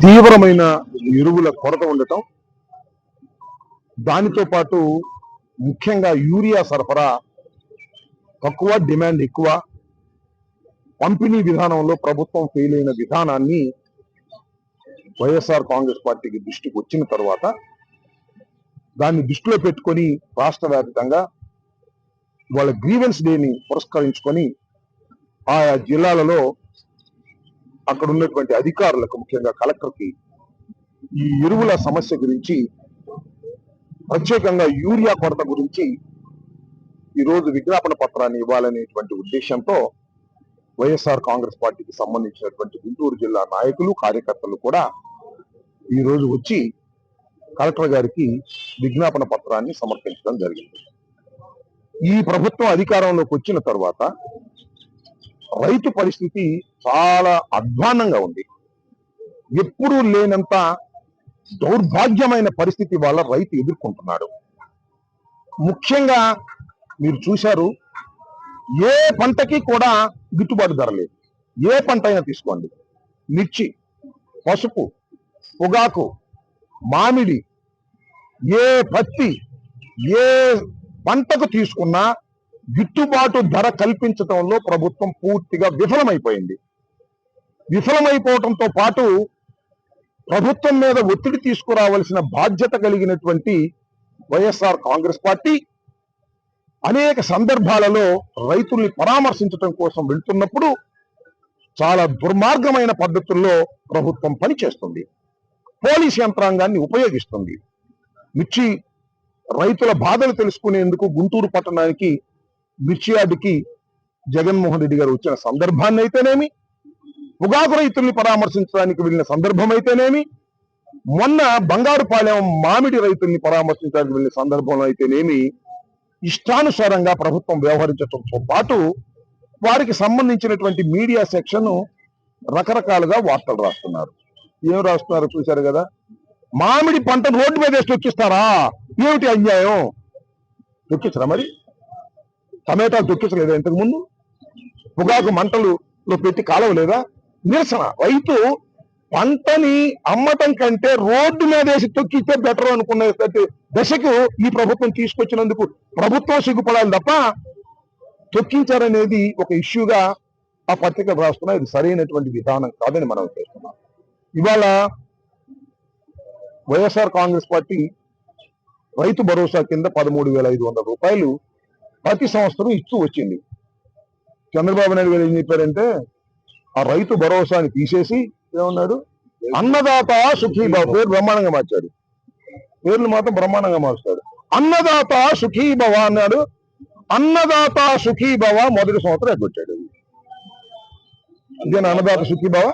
తీవ్రమైన ఎరువుల కొరత ఉండటం దానితో పాటు ముఖ్యంగా యూరియా సరఫరా తక్కువ డిమాండ్ ఎక్కువ పంపిణీ విధానంలో ప్రభుత్వం ఫెయిల్ అయిన విధానాన్ని వైఎస్ఆర్ కాంగ్రెస్ పార్టీకి దృష్టికి వచ్చిన తర్వాత దాన్ని దృష్టిలో పెట్టుకొని రాష్ట్ర వ్యాప్తంగా వాళ్ళ గ్రీవెన్స్ డేని పురస్కరించుకొని ఆయా జిల్లాలలో అక్కడ ఉన్నటువంటి అధికారులకు ముఖ్యంగా కలెక్టర్కి ఈ ఎరువుల సమస్య గురించి ప్రత్యేకంగా యూరియా కొరత గురించి ఈ రోజు విజ్ఞాపన పత్రాన్ని ఇవ్వాలనేటువంటి ఉద్దేశంతో వైఎస్ఆర్ కాంగ్రెస్ పార్టీకి సంబంధించినటువంటి గుంటూరు జిల్లా నాయకులు కార్యకర్తలు కూడా ఈ రోజు వచ్చి కలెక్టర్ గారికి విజ్ఞాపన పత్రాన్ని సమర్పించడం జరిగింది. ఈ ప్రభుత్వం అధికారంలోకి వచ్చిన తర్వాత రైతు పరిస్థితి చాలా అధ్వాన్నంగా ఉంది. ఎప్పుడూ లేనంత దౌర్భాగ్యమైన పరిస్థితి వాళ్ళ రైతు ఎదుర్కొంటున్నాడు. ముఖ్యంగా మీరు చూశారు ఏ పంటకి కూడా గిట్టుబాటు ధర లేదు. ఏ పంట అయినా తీసుకోండి. మిర్చి పసుపు పొగాకు మామిడి ఏ పత్తి ఏ పంటకు తీసుకున్నా గిట్టుబాటు ధర కల్పించడంలో ప్రభుత్వం పూర్తిగా విఫలమైపోయింది. విఫలమైపోవడంతో పాటు ప్రభుత్వం మీద ఒత్తిడి తీసుకురావాల్సిన బాధ్యత కలిగినటువంటి వైఎస్ఆర్ కాంగ్రెస్ పార్టీ అనేక సందర్భాలలో రైతుల్ని పరామర్శించడం కోసం వెళ్తున్నప్పుడు చాలా దుర్మార్గమైన పద్ధతుల్లో ప్రభుత్వం పనిచేస్తుంది. పోలీస్ యంత్రాంగాన్ని ఉపయోగిస్తుంది. మిర్చి రైతుల బాధలు తెలుసుకునేందుకు గుంటూరు పట్టణానికి మిర్చి యార్డుకి జగన్మోహన్ రెడ్డి గారు వచ్చిన సందర్భాన్ని అయితేనేమి పొగాకు రైతుల్ని పరామర్శించడానికి వెళ్ళిన సందర్భం అయితేనేమి మొన్న బంగారుపాలెం మామిడి రైతుల్ని పరామర్శించడానికి వెళ్ళిన సందర్భంలో అయితేనేమి ఇష్టానుసారంగా ప్రభుత్వం వ్యవహరించడంతో పాటు వారికి సంబంధించినటువంటి మీడియా సెక్షన్ రకరకాలుగా వార్తలు రాస్తున్నారు. ఏం రాస్తున్నారు చూశారు కదా? మామిడి పంట రోడ్డు మీద వేసి తొక్కిస్తారా ఏమిటి అన్యాయం? తొక్కించరా మరి? టమాటాలు తొక్కించలేదా ఇంతకు ముందు పొగాకు మంటలులో పెట్టి కాలవలేదా? నిరసన. రైతు పంటని అమ్మటం కంటే రోడ్డు మీద వేసి తొక్కిస్తే బెటర్ అనుకునే దశకు ఈ ప్రభుత్వం తీసుకొచ్చినందుకు ప్రభుత్వం సిగ్గుపడాలి తప్ప తొక్కించారనేది ఒక ఇష్యూగా ఆ పత్రిక రాస్తున్నా ఇది సరైనటువంటి విధానం కాదని మనం చేస్తున్నాం. ఇవాళ వైఎస్ఆర్ కాంగ్రెస్ పార్టీ రైతు భరోసా కింద పదమూడు వేల ఐదు వందల రూపాయలు ప్రతి సంవత్సరం ఇస్తూ వచ్చింది. చంద్రబాబు నాయుడు గారు ఏం చెప్పారంటే ఆ రైతు భరోసాని తీసేసి ఏమన్నాడు? అన్నదాత సుఖీభావ పేరు బ్రహ్మాండంగా మార్చాడు. పేర్లు మాత్రం బ్రహ్మాండంగా మార్చాడు. అన్నదాత సుఖీభవ అన్నాడు. అన్నదాత సుఖీభవ మొదటి సంవత్సరం ఎగ్గొచ్చాడు ఇదేనా అన్నదాత సుఖీభవ?